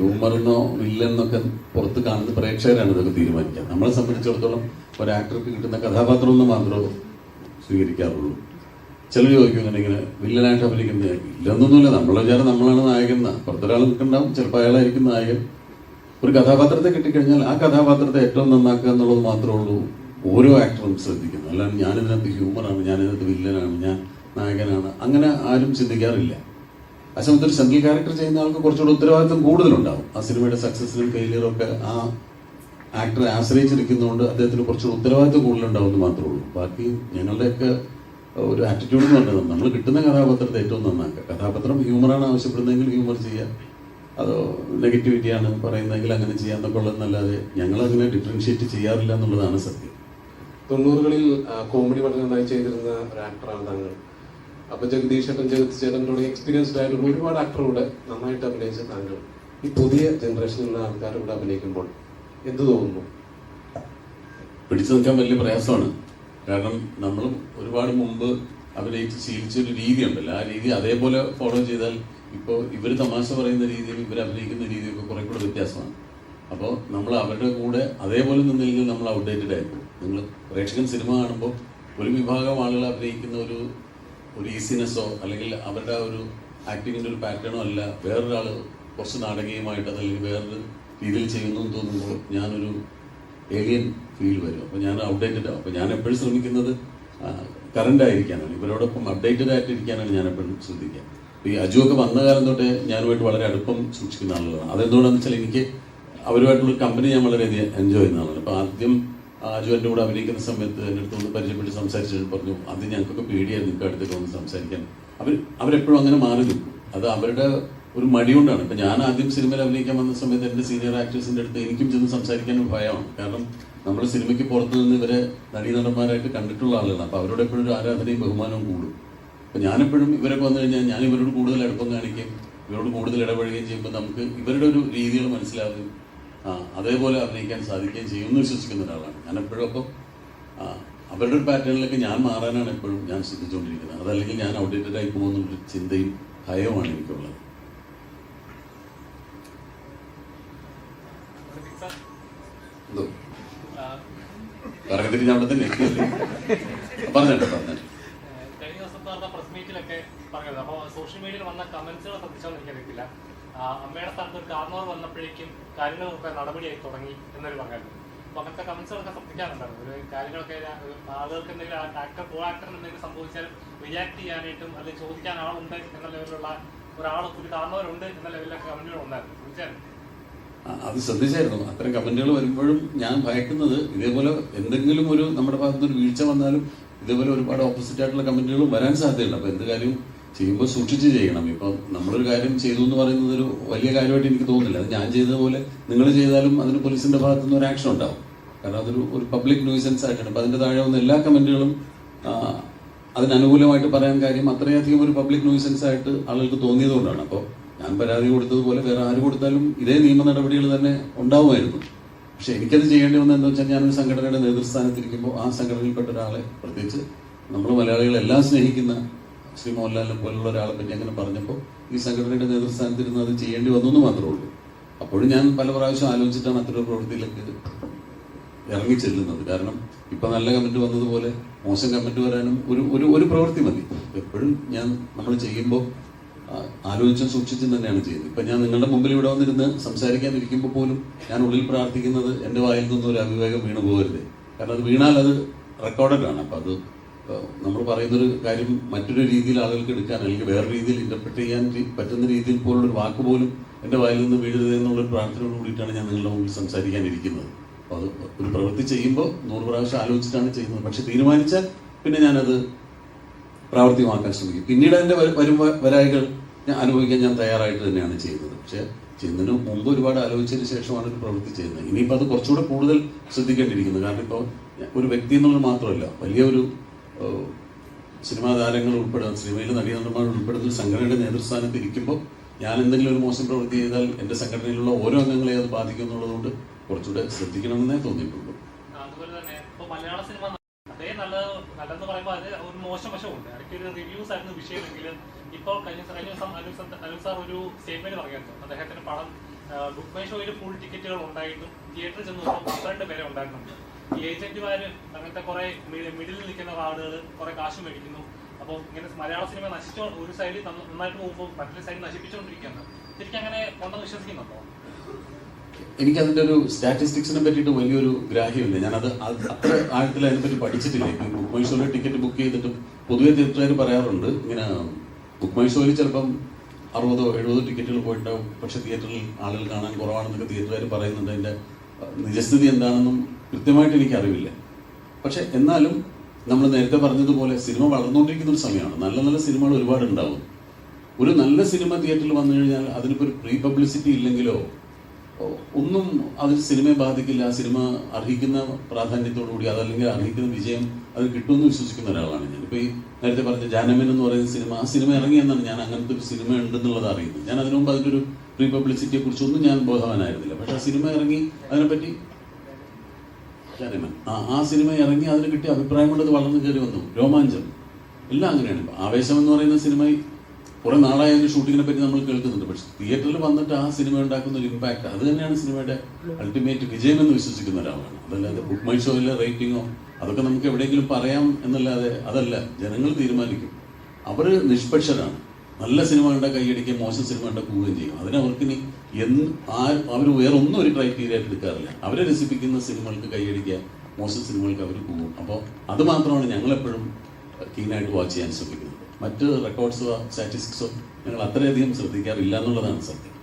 ഹ്യൂമറെന്നോ വില്ലെന്നൊക്കെ പുറത്ത് കാണുന്ന പ്രേക്ഷകരാണ് ഇതൊക്കെ തീരുമാനിക്കുക നമ്മളെ സംബന്ധിച്ചിടത്തോളം ഒരു ആക്ടർക്ക് കിട്ടുന്ന കഥാപാത്രം ഒന്നും മാത്രമേ സ്വീകരിക്കാറുള്ളൂ. ചിലർ ചോദിക്കും ഇങ്ങനെ ഇങ്ങനെ വില്ലനായിട്ട് അഭിനയിക്കുന്ന ഇല്ലെന്നൊന്നുമില്ല. നമ്മളെ വിചാരം നമ്മളാണ് നായകൻ പുറത്തൊരാൾ നിൽക്കുന്നുണ്ടാവും ചിലപ്പോൾ അയാളായിരിക്കും നായകൻ. ഒരു കഥാപാത്രത്തെ കിട്ടിക്കഴിഞ്ഞാൽ ആ കഥാപാത്രത്തെ ഏറ്റവും നന്നാക്കുക എന്നുള്ളത് മാത്രമേ ഉള്ളൂ. ഓരോ ആക്ടറും ശ്രദ്ധിക്കുന്നത്. അല്ലാണ്ട് ഞാനിതിനകത്ത് ഹ്യൂമറാണ് ഞാനിതിനകത്ത് വില്ലനാണ് ഞാൻ നായകനാണ്. അങ്ങനെ ആരും ചിന്തിക്കാറില്ല. ആ സമയത്ത് ഒരു സംഗീത ക്യാരക്ടർ ചെയ്യുന്ന ആൾക്ക് കുറച്ചുകൂടെ ഉത്തരവാദിത്വം കൂടുതലുണ്ടാവും. ആ സിനിമയുടെ സക്സസിലും ഫെയിലിയറും ഒക്കെ ആ ആക്ടറെ ആശ്രയിച്ചിരിക്കുന്നതുകൊണ്ട് അദ്ദേഹത്തിന് കുറച്ചുകൂടെ ഉത്തരവാദിത്വം കൂടുതലുണ്ടാവും എന്ന് മാത്രമേ ഉള്ളൂ. ബാക്കി ഞങ്ങളുടെയൊക്കെ ഒരു ആറ്റിറ്റ്യൂഡ് എന്ന് പറഞ്ഞത് നമ്മൾ കിട്ടുന്ന കഥാപാത്രത്തെ ഏറ്റവും നന്നാക്കുക. കഥാപാത്രം ഹ്യൂമറാണ് ആവശ്യപ്പെടുന്നതെങ്കിൽ ഹ്യൂമർ ചെയ്യുക. അതോ നെഗറ്റിവിറ്റിയാണ് പറയുന്നതെങ്കിൽ അങ്ങനെ ചെയ്യാന്നൊക്കെ ഉള്ളതെന്നല്ലാതെ ഞങ്ങൾ അങ്ങനെ ഡിഫറൻഷിയേറ്റ് ചെയ്യാറില്ല എന്നുള്ളതാണ് സത്യം. തൊണ്ണൂറുകളിൽ കോമഡി വളരെ നന്നായി ചെയ്തിരുന്ന ഒരു ആക്ടറാണ് താങ്കൾ. അപ്പൊ ജഗദീഷ് ചേട്ടൻ ജഗത് ചേട്ടൻ തുടങ്ങി എക്സ്പീരിയൻസ്ഡ് ആയിട്ടുള്ള ഒരുപാട് ആക്ടറുകൂടെ നന്നായിട്ട് അഭിനയിച്ച താങ്കൾ. ഈ പുതിയ ജനറേഷനിലുള്ള ഇവിടെ അഭിനയിക്കുമ്പോൾ എന്ത് തോന്നുന്നു? പിടിച്ചു നിൽക്കാൻ വലിയ പ്രയാസമാണ്. കാരണം നമ്മൾ ഒരുപാട് മുമ്പ് അഭിനയിച്ച് ശീലിച്ച ഒരു രീതി ഉണ്ടല്ലോ ആ രീതി അതേപോലെ ഫോളോ ചെയ്താൽ ഇപ്പോൾ ഇവർ തമാശ പറയുന്ന രീതിയിൽ ഇവർ അഭിനയിക്കുന്ന രീതിയൊക്കെ കുറെ കൂടെ വ്യത്യാസമാണ്. അപ്പോൾ നമ്മൾ അവരുടെ കൂടെ അതേപോലെ നിന്നില്ലെങ്കിൽ നമ്മൾ ഔട്ട്ഡേറ്റഡ് ആയിരുന്നു നിങ്ങൾ പ്രേക്ഷകൻ സിനിമ കാണുമ്പോൾ ഒരു വിഭാഗം ആളുകൾ അഭിനയിക്കുന്ന ഒരു ഒരു ഈസിനെസ്സോ അല്ലെങ്കിൽ അവരുടെ ഒരു ആക്ടിങ്ങിന്റെ ഒരു പാറ്റേണോ അല്ല. വേറൊരാൾ കുറച്ച് നാടകീയമായിട്ട് അതല്ലെങ്കിൽ വേറൊരു രീതിയിൽ ചെയ്യുന്നു എന്ന് തോന്നുമ്പോൾ ഞാനൊരു ഏലിയൻ ഫീൽ വരും. അപ്പോൾ ഞാൻ അപ്ഡേറ്റഡ് ആവും. അപ്പോൾ ഞാൻ എപ്പോഴും ശ്രമിക്കുന്നത് കറണ്ട് ആയിരിക്കാനാണ്. ഇവരോടൊപ്പം അപ്ഡേറ്റഡ് ആയിട്ട് ഇരിക്കാനാണ് ഞാൻ എപ്പോഴും ശ്രദ്ധിക്കുക. ഈ അജു ഒക്കെ വന്ന കാലം തൊട്ടേ ഞാനുമായിട്ട് വളരെ അടുപ്പം സൂക്ഷിക്കുന്ന ആളുകളാണ്. അതെന്തുകൊണ്ടാണെന്ന് വെച്ചാൽ എനിക്ക് അവരുമായിട്ടുള്ള കമ്പനി ഞാൻ വളരെയധികം എൻജോയ് ചെയ്യുന്ന ആളാണ് അപ്പോൾ ആദ്യം അജു എന്റെ കൂടെ അഭിനയിക്കുന്ന സമയത്ത് എന്റെ അടുത്ത് ഒന്ന് പരിചയപ്പെട്ട് സംസാരിച്ചിട്ട് പറഞ്ഞു അത് ഞങ്ങൾക്കൊക്കെ പേടിയായിരുന്നു നിങ്ങൾക്ക് അടുത്തേക്ക് വന്ന് സംസാരിക്കാൻ. അവർ അവരെപ്പോഴും അങ്ങനെ മാറി നിൽക്കും. അത് അവരുടെ ഒരു മടി കൊണ്ടാണ്. ഇപ്പം ഞാൻ ആദ്യം സിനിമയിൽ അഭിനയിക്കാൻ വന്ന സമയത്ത് എന്റെ സീനിയർ ആക്ടേഴ്സിന്റെ അടുത്ത് എനിക്കും ചെന്ന് സംസാരിക്കാനും ഭയമാണ്. കാരണം നമ്മൾ സിനിമയ്ക്ക് പുറത്തു നിന്ന് ഇവരെ നടീനടന്മാരായിട്ട് കണ്ടിട്ടുള്ള ആളുകളാണ്. അപ്പോൾ അവരോട് എപ്പോഴും ഒരു ആരാധനയും ബഹുമാനവും കൂടും. അപ്പം ഞാനെപ്പോഴും ഇവരൊക്കെ വന്നു കഴിഞ്ഞാൽ ഞാൻ ഇവരോട് കൂടുതൽ അടുപ്പം കാണിക്കുകയും ഇവരോട് കൂടുതൽ ഇടപഴകുകയും ചെയ്യുമ്പോൾ നമുക്ക് ഇവരുടെ ഒരു രീതികൾ മനസ്സിലാവുകയും അതേപോലെ അഭിനയിക്കാൻ സാധിക്കുകയും ചെയ്യുമെന്ന് വിശ്വസിക്കുന്ന ഒരാളാണ്. ഞാൻ എപ്പോഴും അപ്പം അവരുടെ ഒരു പാറ്റേണിലേക്ക് ഞാൻ മാറാനാണ് എപ്പോഴും ഞാൻ ശ്രദ്ധിച്ചുകൊണ്ടിരിക്കുന്നത്. അതല്ലെങ്കിൽ ഞാൻ ഔട്ട്ഡേറ്റഡ് ആയി പോകുന്നൊരു ചിന്തയും ഭയവുമാണ് എനിക്കുള്ളത്. എന്തോ? പറഞ്ഞിട്ട് അവിടെ തന്നെ എത്തിയല്ലേ പറഞ്ഞോ പറഞ്ഞോ കഴിഞ്ഞ ദിവസത്തെ പ്രസ് മീറ്റിലൊക്കെ പറഞ്ഞത്. അപ്പോൾ സോഷ്യൽ മീഡിയയിൽ വന്ന കമന്റ്സുകൾ ശ്രദ്ധിച്ചോന്ന് എനിക്കറിയത്തില്ല. അമ്മയുടെ സ്ഥലത്ത് ഒരു കാർന്നോർ വന്നപ്പോഴേക്കും കാര്യങ്ങളൊക്കെ നടപടിയായി തുടങ്ങി എന്നൊരു പറഞ്ഞായിരുന്നു അപ്പോൾ അങ്ങനത്തെ കമൻസുകളൊക്കെ ശ്രദ്ധിക്കാറുണ്ടായിരുന്നു. ഒരു കാര്യങ്ങളൊക്കെ ആളുകൾക്ക് എന്തെങ്കിലും ആക്ടർ കോ ആക്ടറിന് എന്തെങ്കിലും സംഭവിച്ചാലും റിയാക്ട് ചെയ്യാനായിട്ടും അല്ലെങ്കിൽ ചോദിക്കാൻ ആളുണ്ട് എന്ന ലെവലിലുള്ള ഒരാൾ ഒരു കാർന്നവരുണ്ട് എന്ന ലെവലിലൊക്കെ കമന്റുകൾ ഉണ്ടായിരുന്നു. ചോദിച്ചായിരുന്നു അത് ശ്രദ്ധിച്ചായിരുന്നു. അത്തരം കമന്റുകൾ വരുമ്പോഴും ഞാൻ ഭയക്കുന്നത് ഇതേപോലെ എന്തെങ്കിലും ഒരു നമ്മുടെ ഭാഗത്തുനിന്ന് ഒരു വീഴ്ച വന്നാലും ഇതേപോലെ ഒരുപാട് ഓപ്പോസിറ്റ് ആയിട്ടുള്ള കമന്റുകളും വരാൻ സാധ്യതയുണ്ട്. അപ്പോൾ എന്ത് കാര്യം ചെയ്യുമ്പോൾ സൂക്ഷിച്ച് ചെയ്യണം. ഇപ്പം നമ്മളൊരു കാര്യം ചെയ്തു എന്ന് പറയുന്നത് ഒരു വലിയ കാര്യമായിട്ട് എനിക്ക് തോന്നുന്നില്ല. അത് ഞാൻ ചെയ്തതുപോലെ നിങ്ങൾ ചെയ്താലും അതിന് പോലീസിന്റെ ഭാഗത്തു നിന്ന് ഒരു ആക്ഷൻ ഉണ്ടാവും. കാരണം അതൊരു ഒരു പബ്ലിക് ന്യൂസൻസ് ആയിട്ടാണ്. അപ്പം അതിന്റെ താഴെ വന്ന എല്ലാ കമന്റുകളും അതിനനുകൂലമായിട്ട് പറയാൻ കാര്യം അത്രയധികം ഒരു പബ്ലിക് ന്യൂസൻസ് ആയിട്ട് ആളുകൾക്ക് തോന്നിയതുകൊണ്ടാണ് അപ്പോൾ ഞാൻ പരാതി കൊടുത്തതുപോലെ വേറെ ആര് കൊടുത്താലും ഇതേ നിയമ നടപടികൾ തന്നെ ഉണ്ടാവുമായിരുന്നു. പക്ഷെ എനിക്കത് ചെയ്യേണ്ടി വന്നതെന്ന് വെച്ചാൽ ഞാനൊരു സംഘടനയുടെ നേതൃസ്ഥാനത്തിരിക്കുമ്പോൾ ആ സംഘടനയിൽപ്പെട്ട ഒരാളെ പ്രത്യേകിച്ച് നമ്മൾ മലയാളികളെല്ലാം സ്നേഹിക്കുന്ന ശ്രീ മോഹൻലാലിനെ പോലുള്ള ഒരാളെ പറ്റി അങ്ങനെ പറഞ്ഞപ്പോൾ ഈ സംഘടനയുടെ നേതൃസ്ഥാനത്തിരുന്ന് അത് ചെയ്യേണ്ടി വന്നു എന്ന് മാത്രമേ ഉള്ളൂ. അപ്പോഴും ഞാൻ പല പ്രാവശ്യം ആലോചിച്ചിട്ടാണ് അത്തരം പ്രവൃത്തിയിലേക്ക് ഇറങ്ങി ചെല്ലുന്നത്. കാരണം ഇപ്പൊ നല്ല കമന്റ് വന്നതുപോലെ മോശം കമന്റ് വരാനും ഒരു ഒരു ഒരു പ്രവൃത്തി മതി. എപ്പോഴും ഞാൻ നമ്മൾ ചെയ്യുമ്പോൾ ആലോചിച്ചും സൂക്ഷിച്ചും തന്നെയാണ് ചെയ്യുന്നത്. ഇപ്പൊ ഞാൻ നിങ്ങളുടെ മുമ്പിൽ ഇവിടെ വന്നിരുന്ന് സംസാരിക്കാനിരിക്കുമ്പോൾ പോലും ഞാൻ ഉള്ളിൽ പ്രാർത്ഥിക്കുന്നത് എന്റെ വായിൽ നിന്നും ഒരു അവിവേകം വീണു പോകരുത് കാരണം അത് വീണാൽ അത് റെക്കോർഡഡ് ആണ്. അപ്പൊ അത് നമ്മൾ പറയുന്നൊരു കാര്യം മറ്റൊരു രീതിയിൽ ആളുകൾക്ക് എടുക്കാൻ അല്ലെങ്കിൽ വേറെ രീതിയിൽ ഇന്റർപ്രറ്റ് ചെയ്യാൻ പറ്റുന്ന രീതിയിൽ പോലുള്ളൊരു വാക്ക് പോലും എന്റെ വായിൽ നിന്ന് വീഴരുത് എന്നുള്ളൊരു പ്രാർത്ഥനയോട് കൂടിയിട്ടാണ് ഞാൻ നിങ്ങളുടെ മുമ്പിൽ സംസാരിക്കാനിരിക്കുന്നത്. അത് ഒരു പ്രവൃത്തി ചെയ്യുമ്പോൾ നൂറ് പ്രാവശ്യം ആലോചിച്ചിട്ടാണ് ചെയ്യുന്നത്. പക്ഷെ തീരുമാനിച്ചാൽ പിന്നെ ഞാനത് പ്രാവർത്തികമാക്കാൻ ശ്രമിക്കും. പിന്നീട് എന്റെ വരും വരും വരായികൾ ഞാൻ അനുഭവിക്കാൻ ഞാൻ തയ്യാറായിട്ട് തന്നെയാണ് ചെയ്യുന്നത്. പക്ഷേ ചെയ്യുന്നതിന് മുമ്പ് ഒരുപാട് ആലോചിച്ചതിന് ശേഷമാണ് ഒരു പ്രവൃത്തി ചെയ്യുന്നത്. ഇനിയിപ്പോൾ അത് കുറച്ചുകൂടെ കൂടുതൽ ശ്രദ്ധിക്കേണ്ടിയിരിക്കുന്നത് കാരണം ഇപ്പോൾ ഒരു വ്യക്തി എന്നുള്ളത് മാത്രമല്ല വലിയൊരു സിനിമാ താരങ്ങൾ ഉൾപ്പെടുന്ന സിനിമയിൽ നടീനടന്മാർ ഉൾപ്പെടുന്ന സംഘടനയുടെ നേതൃസ്ഥാനത്ത് ഇരിക്കുമ്പോൾ ഞാൻ എന്തെങ്കിലും ഒരു മോശം പ്രവൃത്തി ചെയ്താൽ എന്റെ സംഘടനയിലുള്ള ഓരോ അംഗങ്ങളെ അത് ബാധിക്കും എന്നുള്ളതുകൊണ്ട് കുറച്ചുകൂടെ ശ്രദ്ധിക്കണമെന്നേ തോന്നിയിട്ടുള്ളൂ. നല്ലതെന്ന് പറയുമ്പോൾ അത് ഒരു മോശം വശമുണ്ട്. ഇടയ്ക്ക് റിവ്യൂസ് ആയിരുന്നു വിഷയമെങ്കിലും ഇപ്പോൾ കഴിഞ്ഞ കഴിഞ്ഞ ദിവസം അനു സാർ ഒരു സ്റ്റേറ്റ്മെന്റ് പറഞ്ഞായിരുന്നു അദ്ദേഹത്തിന്റെ പടം ബുക്ക് മൈ ഷോയിൽ ഫുൾ ടിക്കറ്റുകൾ ഉണ്ടായിട്ടും തിയേറ്ററിൽ ചെന്ന് പന്ത്രണ്ട് പേരെ ഉണ്ടായിരുന്നുണ്ട് ഈ ഏജന്റുമാർ അങ്ങനത്തെ കുറെ മിഡിൽ നിൽക്കുന്ന ആളുകൾ കുറെ കാശ് മേടിക്കുന്നു. അപ്പോൾ ഇങ്ങനെ മലയാള സിനിമ നശിച്ചോ ഒരു സൈഡിൽ നന്നായിട്ട് പോകുമ്പോൾ മറ്റൊരു സൈഡിൽ നശിപ്പിച്ചുകൊണ്ടിരിക്കുകയാണ് ശരിക്കും അങ്ങനെ ഉണ്ടെന്ന് വിശ്വസിക്കുന്നുണ്ടോ? എനിക്കതിന്റെ ഒരു സ്റ്റാറ്റിസ്റ്റിക്സിനെ പറ്റിയിട്ട് വലിയൊരു ഗ്രാഹ്യമില്ല. ഞാനത് അത് അത്ര ആഴത്തിൽ അതിനെപ്പറ്റി പഠിച്ചിട്ടില്ല. ബുക്ക് മൈ ഷോയിൽ ടിക്കറ്റ് ബുക്ക് ചെയ്തിട്ടും പൊതുവെ തിയേറ്ററുകാർ പറയാറുണ്ട്. ഇങ്ങനെ ബുക്ക് മൈ ഷോയിൽ ചിലപ്പം അറുപതോ എഴുപതോ ടിക്കറ്റുകൾ പോയിട്ടുണ്ടാവും. പക്ഷെ തിയേറ്ററിൽ ആളുകൾ കാണാൻ കുറവാണെന്നൊക്കെ തിയേറ്ററുകാർ പറയുന്നുണ്ട്. അതിന്റെ നിജസ്ഥിതി എന്താണെന്നും കൃത്യമായിട്ട് എനിക്കറിവില്ല. പക്ഷെ എന്നാലും നമ്മൾ നേരത്തെ പറഞ്ഞതുപോലെ സിനിമ വളർന്നുകൊണ്ടിരിക്കുന്ന ഒരു സമയമാണ്. നല്ല നല്ല സിനിമകൾ ഒരുപാട് ഉണ്ടാവും. ഒരു നല്ല സിനിമ തിയേറ്ററിൽ വന്നു കഴിഞ്ഞാൽ അതിനിപ്പോൾ ഒരു പ്രീ പബ്ലിസിറ്റി ഇല്ലെങ്കിലോ ഒന്നും അതിൽ സിനിമയെ ബാധിക്കില്ല. ആ സിനിമ അർഹിക്കുന്ന പ്രാധാന്യത്തോടു കൂടി അതല്ലെങ്കിൽ അർഹിക്കുന്ന വിജയം അത് കിട്ടുമെന്ന് വിശ്വസിക്കുന്ന ഒരാളാണ് ഞാൻ. ഇപ്പോൾ ഈ നേരത്തെ പറഞ്ഞ ജാനമൻ എന്ന് പറയുന്ന സിനിമ ആ സിനിമ ഇറങ്ങിയെന്നാണ് ഞാൻ അങ്ങനത്തെ ഒരു സിനിമ ഉണ്ടെന്നുള്ളത് അറിയുന്നത്. ഞാൻ അതിനു മുമ്പ് അതിന്റെ ഒരു പ്രീ പബ്ലിസിറ്റിയെ കുറിച്ചൊന്നും ഞാൻ ബോധവാനായിരുന്നില്ല. പക്ഷെ ആ സിനിമ ഇറങ്ങി അതിനെപ്പറ്റി ജാനമൻ ആ ആ സിനിമ ഇറങ്ങി അതിന് കിട്ടിയ അഭിപ്രായം കൊണ്ട് അത് വളർന്നു കയറി വന്നു. രോമാഞ്ചം. എല്ലാം അങ്ങനെയാണ്. ആവേശം എന്ന് പറയുന്ന സിനിമ കുറെ നാളായ ഷൂട്ടിങ്ങിനെ പറ്റി നമ്മൾ കേൾക്കുന്നുണ്ട്. പക്ഷെ തിയേറ്ററിൽ വന്നിട്ട് ആ സിനിമ ഉണ്ടാക്കുന്ന ഒരു ഇമ്പാക്ട് അത് തന്നെയാണ് സിനിമയുടെ അൾട്ടിമേറ്റ് വിജയം എന്ന് വിശ്വസിക്കുന്ന ഒരാളാണ്. അതല്ലാതെ ബുക്ക് മൈ ഷോയിലെ റേറ്റിങ്ങോ അതൊക്കെ നമുക്ക് എവിടെയെങ്കിലും പറയാം എന്നല്ലാതെ അതല്ല. ജനങ്ങൾ തീരുമാനിക്കും. അവർ നിഷ്പക്ഷരാണ്. നല്ല സിനിമ കണ്ട കൈയടിക്കുക മോശം സിനിമ കണ്ട പോവുകയും ചെയ്യും. അതിന് അവർക്കിനി എന്ന് ആ അവർ വേറെ ഒന്നും ഒരു ക്രൈറ്റീരിയ ആയിട്ട് എടുക്കാറില്ല. അവരെ രസിപ്പിക്കുന്ന സിനിമകൾക്ക് കൈയടിക്കുക മോശം സിനിമകൾക്ക് അവർ പോകും അപ്പോൾ അത് മാത്രമാണ് ഞങ്ങളെപ്പോഴും കീനായിട്ട് വാച്ച് ചെയ്യാൻ ശ്രമിക്കുന്നത്. മറ്റ് റെക്കോർഡ്സോ സ്റ്റാറ്റിസ്റ്റിക്സോ ഞങ്ങൾ അത്രയധികം ശ്രദ്ധിക്കാറില്ല എന്നുള്ളതാണ് സത്യം.